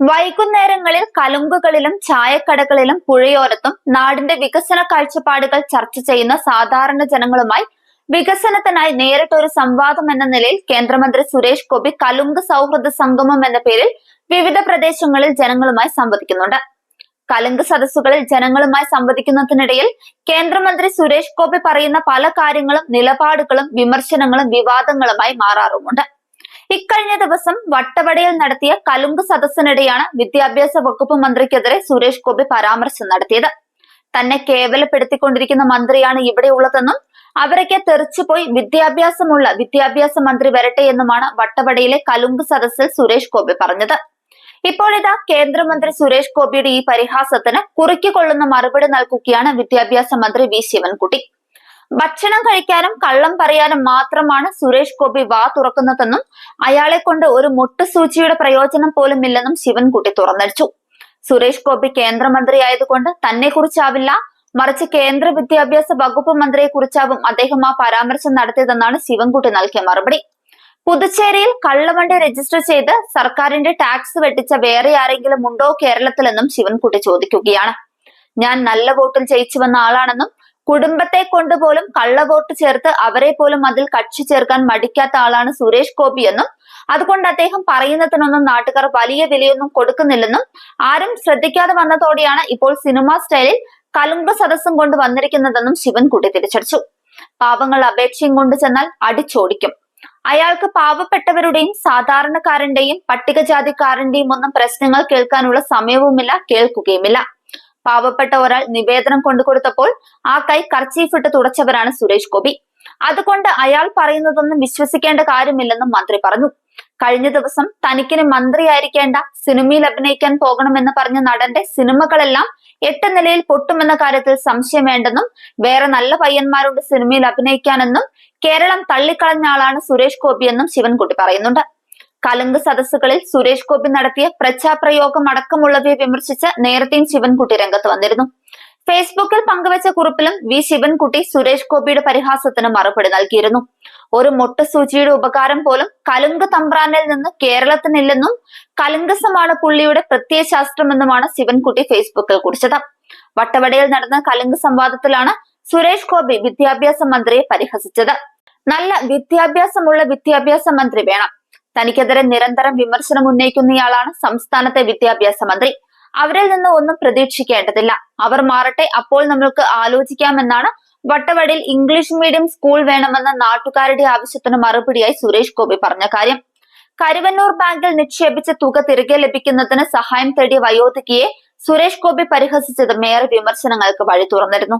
വൈകുന്നേരങ്ങളിൽ കലുങ്കുകളിലും ചായക്കടകളിലും പുഴയോരത്തും നാടിന്റെ വികസന കാഴ്ചപ്പാടുകൾ ചർച്ച ചെയ്യുന്ന സാധാരണ ജനങ്ങളുമായി വികസനത്തിനായി നേരിട്ടൊരു സംവാദം എന്ന നിലയിൽ കേന്ദ്രമന്ത്രി സുരേഷ് ഗോപി കലുങ്ക് സൗഹൃദ സംഗമം എന്ന പേരിൽ വിവിധ പ്രദേശങ്ങളിൽ ജനങ്ങളുമായി സംവദിക്കുന്നുണ്ട്. കലുങ്ക് സദസ്സുകളിൽ ജനങ്ങളുമായി സംവദിക്കുന്നതിനിടയിൽ കേന്ദ്രമന്ത്രി സുരേഷ് ഗോപി പറയുന്ന പല കാര്യങ്ങളും നിലപാടുകളും വിമർശനങ്ങളും വിവാദങ്ങളുമായി മാറാറുമുണ്ട്. ഇക്കഴിഞ്ഞ ദിവസം വട്ടവടയിൽ നടത്തിയ കലുങ്ക് സദസ്സിനിടെയാണ് വിദ്യാഭ്യാസ വകുപ്പ് മന്ത്രിക്കെതിരെ സുരേഷ് ഗോപി പരാമർശം നടത്തിയത്. തന്നെ കേവലപ്പെടുത്തിക്കൊണ്ടിരിക്കുന്ന മന്ത്രിയാണ് ഇവിടെ ഉള്ളതെന്നും അവരൊക്കെ തെറിച്ചുപോയി വിദ്യാഭ്യാസമുള്ള വിദ്യാഭ്യാസ മന്ത്രി വരട്ടെ എന്നുമാണ് വട്ടവടയിലെ കലുങ്ക് സദസ്സിൽ സുരേഷ് ഗോപി പറഞ്ഞത്. ഇപ്പോഴിതാ കേന്ദ്രമന്ത്രി സുരേഷ് ഗോപിയുടെ ഈ പരിഹാസത്തിന് കുറുക്കിക്കൊള്ളുന്ന മറുപടി നൽകുകയാണ് വിദ്യാഭ്യാസ മന്ത്രി വി. ശിവൻകുട്ടി. ഭക്ഷണം കഴിക്കാനും കള്ളം പറയാനും മാത്രമാണ് സുരേഷ് ഗോപി വാ തുറക്കുന്നതെന്നും അയാളെ കൊണ്ട് ഒരു മുട്ടുസൂചിയുടെ പ്രയോജനം പോലും ഇല്ലെന്നും ശിവൻകുട്ടി തുറന്നടിച്ചു. സുരേഷ് ഗോപി കേന്ദ്രമന്ത്രി ആയതുകൊണ്ട് തന്നെ കുറിച്ചാവില്ല മറിച്ച് കേന്ദ്ര വിദ്യാഭ്യാസ വകുപ്പ് മന്ത്രിയെ കുറിച്ചാവും അദ്ദേഹം ആ പരാമർശം നടത്തിയതെന്നാണ് ശിവൻകുട്ടി നൽകിയ മറുപടി. പുതുച്ചേരിയിൽ കള്ളവണ്ടി രജിസ്റ്റർ ചെയ്ത് സർക്കാരിന്റെ ടാക്സ് വെട്ടിച്ച വേറെ ആരെങ്കിലും ഉണ്ടോ കേരളത്തിലെന്നും ശിവൻകുട്ടി ചോദിക്കുകയാണ്. ഞാൻ നല്ല വോട്ടിൽ ജയിച്ചു വന്ന ആളാണെന്നും കുടുംബത്തെ കൊണ്ടുപോലും കള്ളവോട്ട് ചേർത്ത് അവരെ പോലും അതിൽ കക്ഷി ചേർക്കാൻ മടിക്കാത്ത ആളാണ് സുരേഷ് ഗോപി എന്നും അതുകൊണ്ട് അദ്ദേഹം പറയുന്നതിനൊന്നും നാട്ടുകാർ വലിയ വിലയൊന്നും കൊടുക്കുന്നില്ലെന്നും ആരും ശ്രദ്ധിക്കാതെ വന്നതോടെയാണ് ഇപ്പോൾ സിനിമാ സ്റ്റൈലിൽ കലുമ്പ് സദസ്സും കൊണ്ട് വന്നിരിക്കുന്നതെന്നും ശിവൻ ശിവൻകുട്ടി തിരിച്ചടിച്ചു. പാവങ്ങൾ അപേക്ഷയും കൊണ്ട് ചെന്നാൽ അടിച്ചോടിക്കും. അയാൾക്ക് പാവപ്പെട്ടവരുടെയും സാധാരണക്കാരന്റെയും പട്ടികജാതിക്കാരന്റെയും ഒന്നും പ്രശ്നങ്ങൾ കേൾക്കാനുള്ള സമയവുമില്ല കേൾക്കുകയുമില്ല. പാവപ്പെട്ട ഒരാൾ നിവേദനം കൊണ്ടുകൊടുത്തപ്പോൾ ആ കൈ കർച്ചീഫിട്ട് തുടച്ചവരാണ് സുരേഷ് ഗോപി. അതുകൊണ്ട് അയാൾ പറയുന്നതൊന്നും വിശ്വസിക്കേണ്ട കാര്യമില്ലെന്നും മന്ത്രി പറഞ്ഞു. കഴിഞ്ഞ ദിവസം തനിക്കിന് മന്ത്രിയായിരിക്കേണ്ട സിനിമയിൽ അഭിനയിക്കാൻ പോകണമെന്ന് പറഞ്ഞ നടന്റെ സിനിമകളെല്ലാം എട്ട് നിലയിൽ പൊട്ടുമെന്ന കാര്യത്തിൽ സംശയം വേണ്ടെന്നും വേറെ നല്ല പയ്യന്മാരുണ്ട് സിനിമയിൽ അഭിനയിക്കാനെന്നും കേരളം തള്ളിക്കളഞ്ഞ ആളാണ് സുരേഷ് ഗോപിയെന്നും ശിവൻകുട്ടി പറയുന്നുണ്ട്. കലുങ്ക് സദസ്സുകളിൽ സുരേഷ് ഗോപി നടത്തിയ പ്രചാപ്രയോഗം അടക്കമുള്ളവയെ വിമർശിച്ച് നേരത്തെയും ശിവൻകുട്ടി രംഗത്ത് വന്നിരുന്നു. ഫേസ്ബുക്കിൽ പങ്കുവച്ച കുറിപ്പിലും വി ശിവൻകുട്ടി സുരേഷ് ഗോപിയുടെ പരിഹാസത്തിന് മറുപടി നൽകിയിരുന്നു. ഒരു സൂചിയുടെ ഉപകാരം പോലും കലുങ്ക് തമ്പ്രാനിൽ നിന്ന് കേരളത്തിനില്ലെന്നും കലുങ്കസമാണ് പുള്ളിയുടെ പ്രത്യയശാസ്ത്രമെന്നുമാണ് ശിവൻകുട്ടി ഫേസ്ബുക്കിൽ കുറിച്ചത്. വട്ടവടയിൽ നടന്ന കലുങ്ക് സംവാദത്തിലാണ് സുരേഷ് ഗോപി വിദ്യാഭ്യാസ മന്ത്രിയെ പരിഹസിച്ചത്. നല്ല വിദ്യാഭ്യാസമുള്ള വിദ്യാഭ്യാസ മന്ത്രി വേണം. തനിക്കെതിരെ നിരന്തരം വിമർശനം ഉന്നയിക്കുന്നയാളാണ് സംസ്ഥാനത്തെ വിദ്യാഭ്യാസ മന്ത്രി. അവരിൽ നിന്ന് ഒന്നും പ്രതീക്ഷിക്കേണ്ടതില്ല. അവർ മാറട്ടെ അപ്പോൾ നമ്മൾക്ക് ആലോചിക്കാമെന്നാണ് വട്ടവടിയിൽ ഇംഗ്ലീഷ് മീഡിയം സ്കൂൾ വേണമെന്ന നാട്ടുകാരുടെ ആവശ്യത്തിന് മറുപടിയായി സുരേഷ് ഗോപി പറഞ്ഞ കാര്യം. കരുവന്നൂർ ബാങ്കിൽ നിക്ഷേപിച്ച തുക തിരികെ ലഭിക്കുന്നതിന് സഹായം തേടിയ വയോധികയെ സുരേഷ് ഗോപി പരിഹസിച്ചത് മേയർ വിമർശനങ്ങൾക്ക് വഴി തുറന്നിരുന്നു.